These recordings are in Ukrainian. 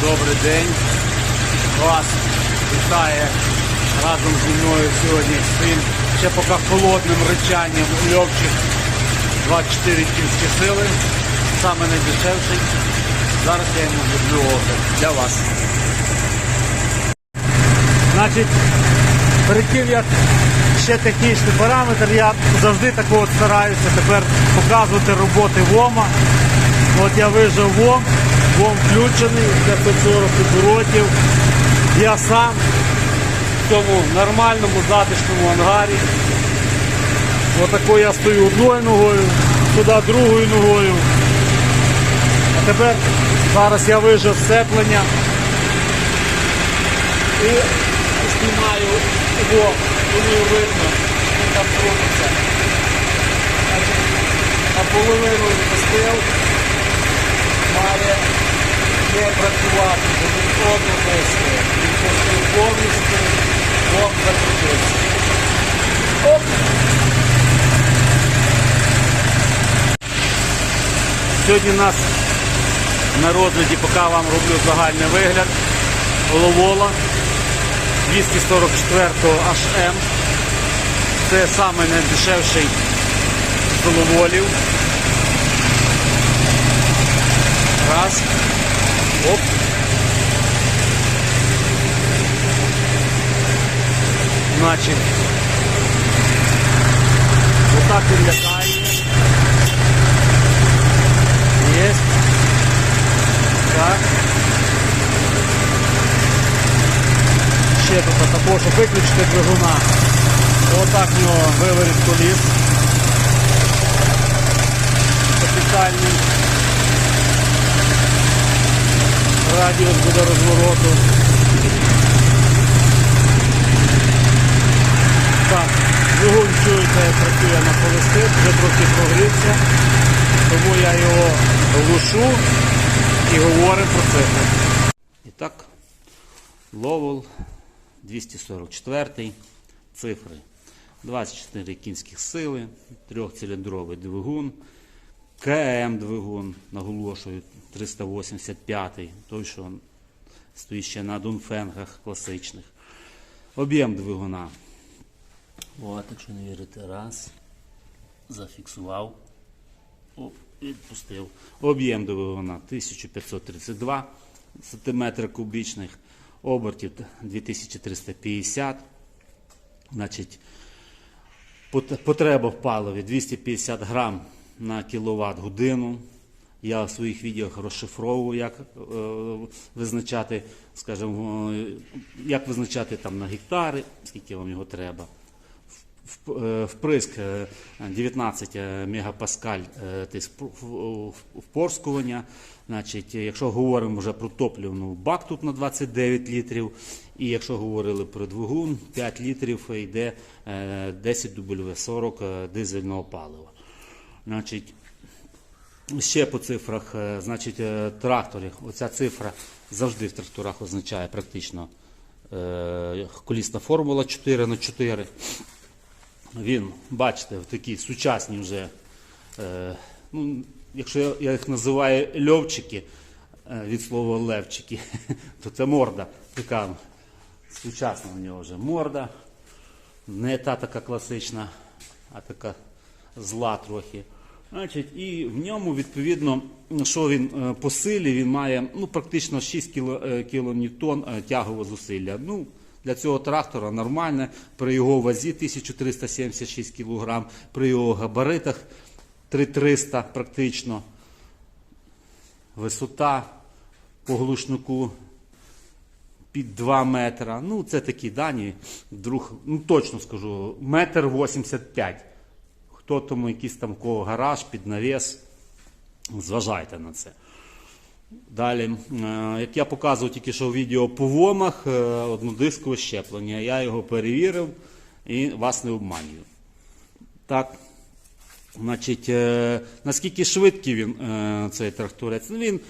Добрий день. Вас вітає разом зі мною сьогодні цим ще поки холодним речанням Льовчих 24 кінські сили. Саме найдешевший. Зараз я йому зроблю огляд для вас. Значить, перед тим як ще технічний параметр, я завжди такого стараюся тепер показувати роботи ВОМа. От я вижив ВОМ, ВОМ включений, 540 оборотів. Я сам в цьому нормальному затишному ангарі. Отако я стою одною ногою, сюди другою ногою. А тепер зараз я вижив сцеплення і знімаю його, думаю, видно, він там крутиться. Наполовину відпустив, має не працювати. Він пустив повністю, блок закрутився. Оп! Сьогодні у нас на розгляді, поки вам роблю загальний вигляд, Ловола 244 HM. Це самий найдешевший з ловолів. Раз. Оп. Значить, отак він лякає. Есть. Так. Ще тут також, виключити двигуна. Отак нього виворіт коліс. Капітальний. Радіус буде розвороту. Так, двигун чуєте, працює на холостих, вже трохи прогрівся. Тому я його глушу і говоримо про цифри. І так, Ловол 244 цифри. 24 кінських сили, трьохциліндровий двигун, КМ двигун, наголошую, 385 той, що стоїть ще на дунфенгах класичних. Об'єм двигуна. От, якщо не вірите, раз. Зафіксував. Оп, відпустив. Об'єм двигуна 1532 см кубічних, обертів 2350. Значить, потреба в паливі 250 грам на кіловат годину. Я в своїх відео розшифровую, як е, визначати, скажімо, е, як визначати там на гектари, скільки вам його треба. Вприск е, 19 мегапаскаль впорскування. Значить, якщо говоримо вже про топливну, бак тут на 29 літрів. І якщо говорили про двигун, 5 літрів йде е, 10 W40 е, дизельного палива. Значить, Ще по цифрах, е, значить, е, тракторів. Оця цифра завжди в тракторах означає практично е, колісна формула 4 на 4 Він, бачите, в такій сучасній вже, ну, якщо я, їх називаю льовчики від слова левчики, то це морда. Така сучасна у нього вже морда. Не та така класична, а така зла трохи. Значить, і в ньому, відповідно, що він е, по силі, він має ну, практично 6 кіло, е, е, тягового зусилля. Ну, для цього трактора нормальне, при його вазі 1376 кг, при його габаритах 3300 практично. Висота по глушнику під 2 метра. Ну, це такі дані. Вдруг, ну точно скажу, метр 85. Хто тому якийсь там кого гараж під навіс, зважайте на це. Далі, е, як я показував тільки що в відео по ВОМах, е, однодискове щеплення. Я його перевірив і вас не обманюю. Так, значить, е, наскільки швидкий він, цей тракторець? Ну, Він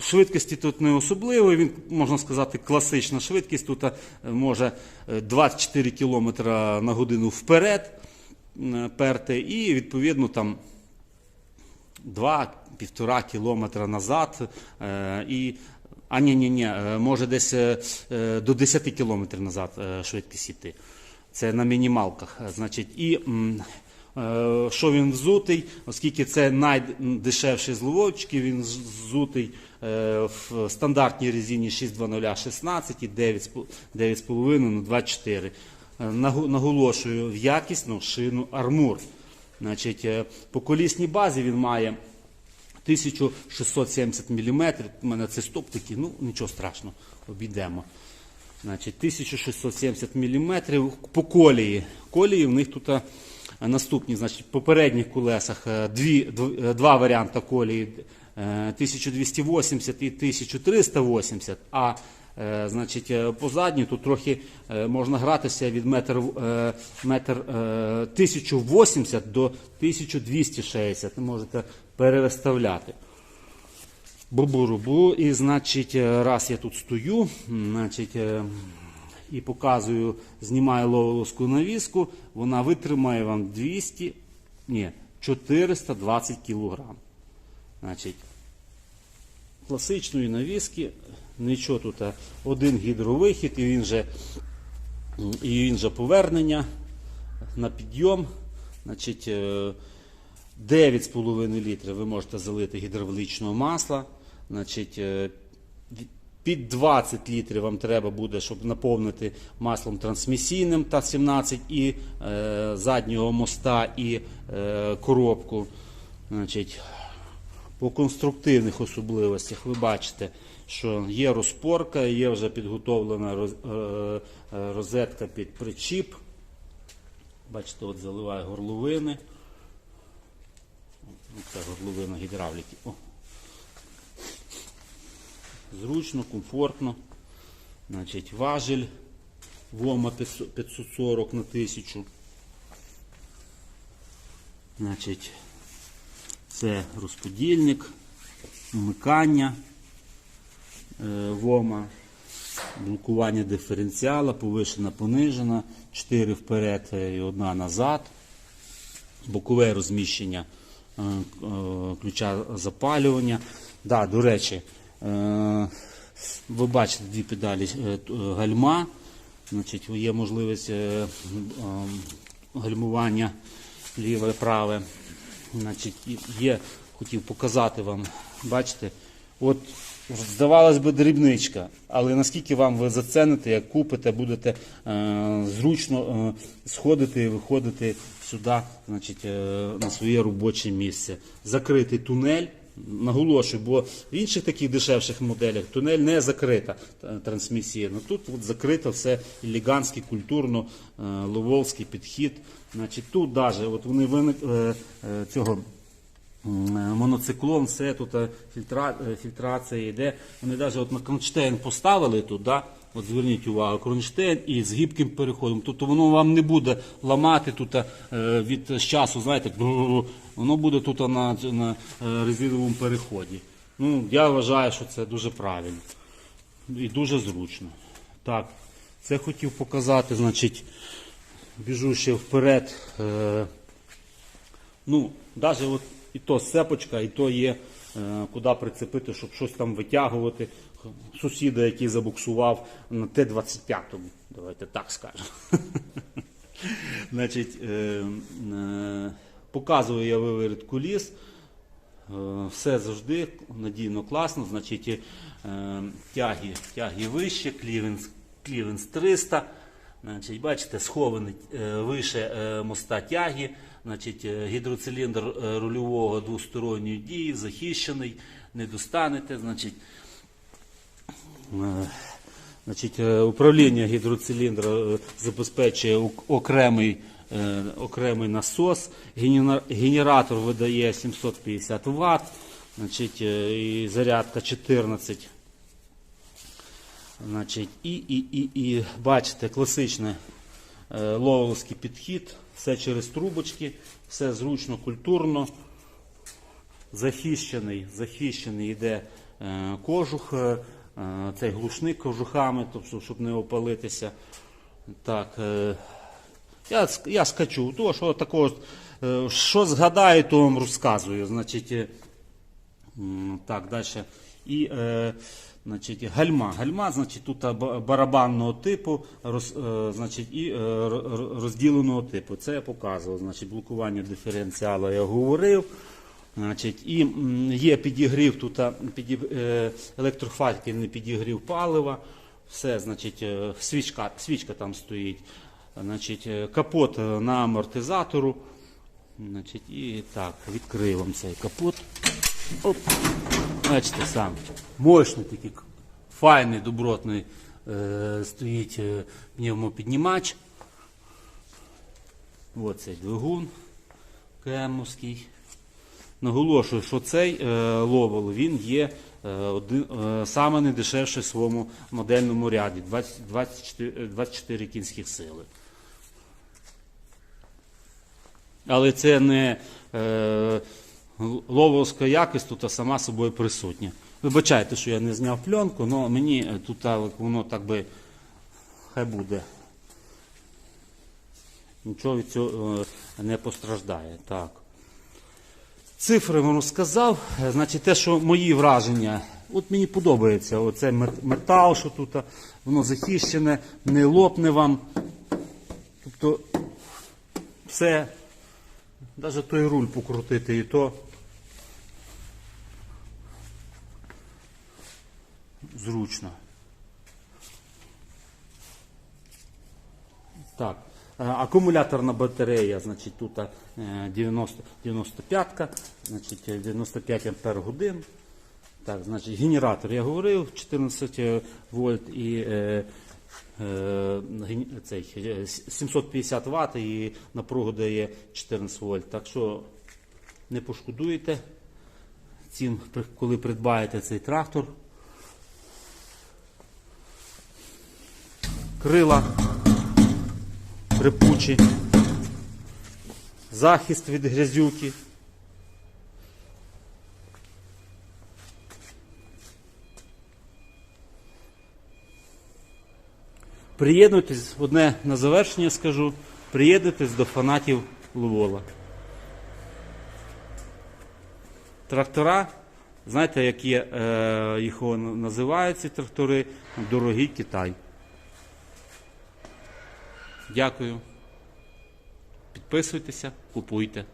швидкості тут не особливої, він, можна сказати, класична швидкість. Тут може е, 24 км на годину вперед перти, і відповідно там 2-1,5 кілометра назад. Е, і А ні, ні, ні, е, може десь е, е, до 10 км назад е, швидкість йти. Це на мінімалках. Е, Значить, і е, що він взутий, оскільки це найдешевший з ловочки, він взутий е, в стандартній резині 62016 і 9,5 на 24. Е, Наголошую в якісну шину армур. Значить, е, по колісній базі він має 1670 мм. У мене це стоп такий, ну нічого страшного, обійдемо. Значить, 1670 мм по колії. Колії в них тут е, наступні. Значить, в попередніх колесах дві, два варіанти колії е, 1280 і 1380, а значить, е, по задній тут трохи е, можна гратися від метр, е, метр е, 1080 до 1260. Можете переставляти. Бу-бу-ру-бу. І, значить, е, раз я тут стою, значить, е, і показую, знімаю ловолоску навіску, вона витримає вам 200, ні, 420 кілограм. Значить, класичної навіски, нічого тут, один гідровихід, і він же, і він же повернення на підйом. Значить, е, 9,5 літри ви можете залити гідравлічного масла. Значить, е, під 20 літрів вам треба буде, щоб наповнити маслом трансмісійним та 17 і е, заднього моста і е, коробку. Значить, по конструктивних особливостях ви бачите, що є розпорка, є вже підготовлена е, е, розетка під причіп. Бачите, от заливає горловини. Це горловина гідравліки. О. Зручно, комфортно. Значить, важель ВОМА 540 на 1000. Значить, це розподільник, вмикання е, ВОМА, блокування диференціала, повишена, понижена, 4 вперед і одна назад бокове розміщення е, е, ключа запалювання. Да, до речі, ви бачите дві педалі гальма. Значить, є можливість гальмування ліве праве. Значить, є, хотів показати вам, бачите, от здавалось би дрібничка, але наскільки вам ви зацените, як купите, будете е, зручно е, сходити і виходити сюди, значить, е, на своє робоче місце. Закритий тунель. Наголошую, бо в інших таких дешевших моделях тунель не закрита е, трансмісія. Ну тут от закрито все елегантський, культурно, е, ловолський підхід. Значить, тут навіть от вони виник е, цього моноциклон, все тут фільтра, фільтрація йде. Вони навіть от на кронштейн поставили тут, да? от зверніть увагу, кронштейн і з гібким переходом. Тобто воно вам не буде ламати тут від часу, знаєте. воно буде тут на, на е, резиновому переході. Ну, я вважаю, що це дуже правильно і дуже зручно. Так, це хотів показати, значить, біжу ще вперед. Е, ну, навіть от і то сепочка, і то є е, куди прицепити, щоб щось там витягувати. Сусіда, який забуксував на Т-25, давайте так скажемо. Значить, е, е, показую я виворіт куліс. Е, Все завжди надійно, класно. Значить, е, тяги, тяги вище, клівенс, клівенс 300. Значить, бачите, схований е, вище моста тяги. Значить, гідроциліндр рульового двосторонньої дії, захищений, не достанете. Значить, Значить, управління гідроциліндра забезпечує окремий, окремий насос. Генератор видає 750 Вт, значить, е, і зарядка 14. Значить, і, і, і, і бачите, класичний е, підхід, все через трубочки, все зручно, культурно захищений, захищений йде е, кожух, е, е, цей глушник кожухами, тобто, щоб не опалитися. Так, е, я, я скачу, то, що такого, е, що згадаю, то вам розказую. Значить, е, так, далі і е, значить, гальма. Гальма, значить, тут барабанного типу, роз, значить, і ро- ро- розділеного типу. Це я показував. Значить, блокування диференціалу я говорив. Значить, і є підігрів тут а, піді- е, електрофакельний підігрів палива. Все, значить, свічка, свічка там стоїть. Значить, е, капот е, на амортизатору. Значить, і так, відкрию вам цей капот. Оп. Бачите сам. Мощний такий, файний, добротний е, стоїть е, пневмопіднімач. Ось цей двигун кемовський. Наголошую, що цей е, ловол він є е, е, саме найдешевший в своєму модельному ряді 20, 24, 24 кінських сили. Але це не е, лововська якість тут сама собою присутня. Вибачайте, що я не зняв пленку, але мені е, тут воно так би хай буде. Нічого від цього е, не постраждає. Так. Цифри вам розказав. Е, Значить, те, що мої враження, от мені подобається оце мет- метал, що тут воно захищене, не лопне вам. Тобто все, навіть той руль покрутити і то. Зручно. Так. е, Акумуляторна батарея, значить, тут е, 90, 95, значить, е, 95 ампер годин. Так, значить, генератор я говорив, 14 е, вольт і цей, е, 750 Вт і напругу дає 14 вольт. Так що не пошкодуєте, цим, коли придбаєте цей трактор. Крила припучі, захист від грязюки. Приєднуйтесь, одне на завершення скажу, приєднуйтесь до фанатів Ловола. Трактора, знаєте, які е, їх називають ці трактори, дорогий Китай. Дякую. Підписуйтеся, купуйте.